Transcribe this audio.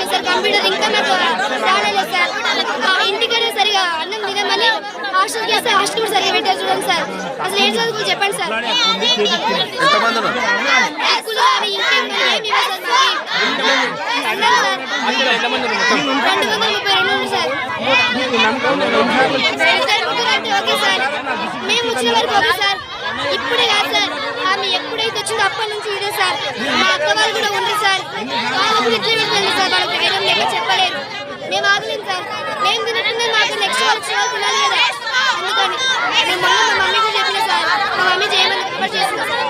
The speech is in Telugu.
రావట్లేదు సార్. కంప్యూటర్ ఇంకా నాకు రావట్లేదు సార్. ఇంటికైనా సరిగా అన్నం తినమని హాస్టల్ చేస్తే హాస్టల్ కూడా సరిగా పెట్టారు చూడండి సార్. అసలు ఏం చదువుకో చెప్పండి సార్. రెండు వందల ముప్పై రెండు ఉంది సార్. Okay sir. మేము వచ్చిన వరకు ఓకే సార్. ఇప్పుడే కాదు సార్. ఆమె ఎప్పుడైతే వచ్చిందో అప్పటి నుంచి ఇదే సార్. మా అక్క వాళ్ళు కూడా ఉంది సార్. ఇట్లే వెళ్ళిపోయింది చెప్తారు మేము తినట్టుంది మాకు నెక్స్ట్ వచ్చే వాళ్ళు తినాలి కదా. అందుకని మేము మొన్న మా మమ్మీకి చెప్పిన సార్ మా మమ్మీ చేయమని ప్రిపేర్ చేస్తున్నాం